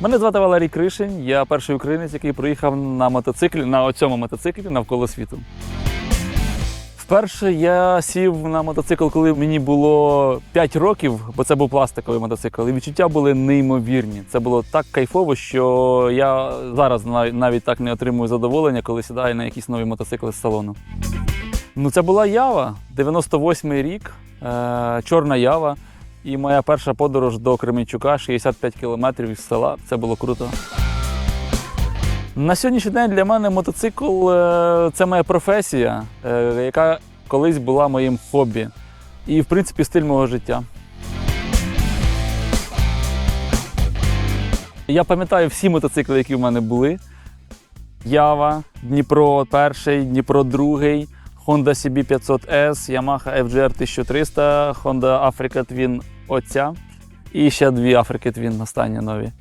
Мене звати Валерій Кришин. Я перший українець, який проїхав на мотоциклі на цьому мотоциклі навколо світу. Вперше я сів на мотоцикл, коли мені було 5 років, бо це був пластиковий мотоцикл. І відчуття були неймовірні. Це було так кайфово, що я зараз навіть так не отримую задоволення, коли сідаю на якісь нові мотоцикли з салону. Ну, це була Ява, 98-й рік, е, чорна Ява. І моя перша подорож до Кременчука 65 кілометрів із села. Це було круто. На сьогоднішній день для мене мотоцикл е, це моя професія, е, яка колись була моїм хобі. І, в принципі, стиль мого життя. Я пам'ятаю всі мотоцикли, які в мене були. Ява, Дніпро перший, Дніпро другий, Honda CB 500S, Yamaha FGR 1300, Honda Africa Twin оця. І ще дві Africa Twin останні нові.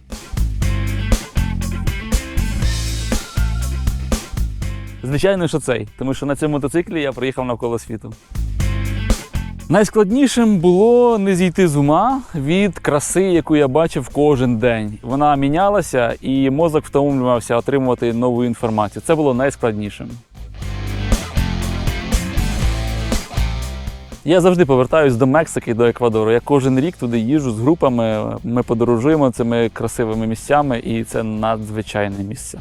Звичайно, що цей, тому що на цьому мотоциклі я проїхав навколо світу. Найскладнішим було не зійти з ума від краси, яку я бачив кожен день. Вона мінялася, і мозок втомлювався отримувати нову інформацію. Це було найскладнішим. Я завжди повертаюсь до Мексики, до Еквадору. Я кожен рік туди їжджу з групами. Ми подорожуємо цими красивими місцями, і це надзвичайне місце.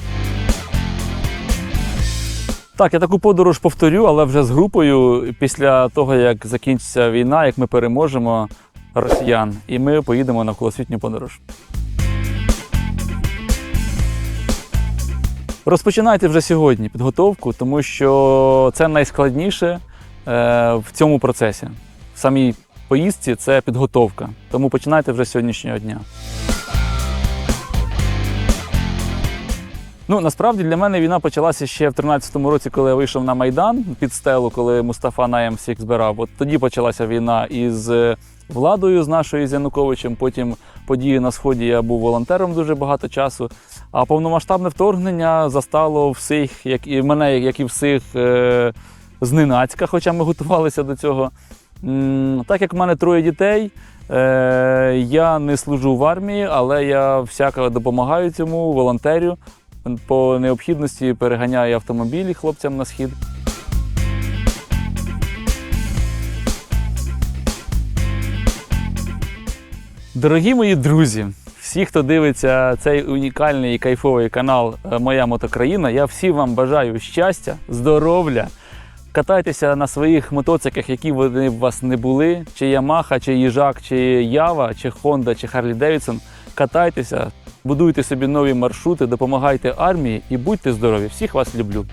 Так, я таку подорож повторю, але вже з групою після того, як закінчиться війна, як ми переможемо росіян, і ми поїдемо на колосвітню подорож. Розпочинайте вже сьогодні підготовку, тому що це найскладніше в цьому процесі. В самій поїздці це підготовка. Тому починайте вже з сьогоднішнього дня. Ну насправді для мене війна почалася ще в 13-му році, коли я вийшов на Майдан під стелу, коли Мустафа Наєм всіх збирав. От тоді почалася війна із е, владою з нашою з Януковичем. Потім події на сході я був волонтером дуже багато часу. А повномасштабне вторгнення застало всіх, як і мене, як і всіх е, зненацька, хоча ми готувалися до цього. Так як в мене троє дітей, е, я не служу в армії, але я всяко допомагаю цьому, волонтерю. По необхідності переганяю автомобілі хлопцям на схід. Дорогі мої друзі, всі, хто дивиться цей унікальний і кайфовий канал е, Моя мотокраїна, я всім вам бажаю щастя, здоров'я. Катайтеся на своїх мотоциклах, які вони у вас не були, чи Ямаха, чи Їжак, чи Ява, чи Хонда, чи Харлі Девідсон. Катайтеся, будуйте собі нові маршрути, допомагайте армії і будьте здорові. Всіх вас люблю.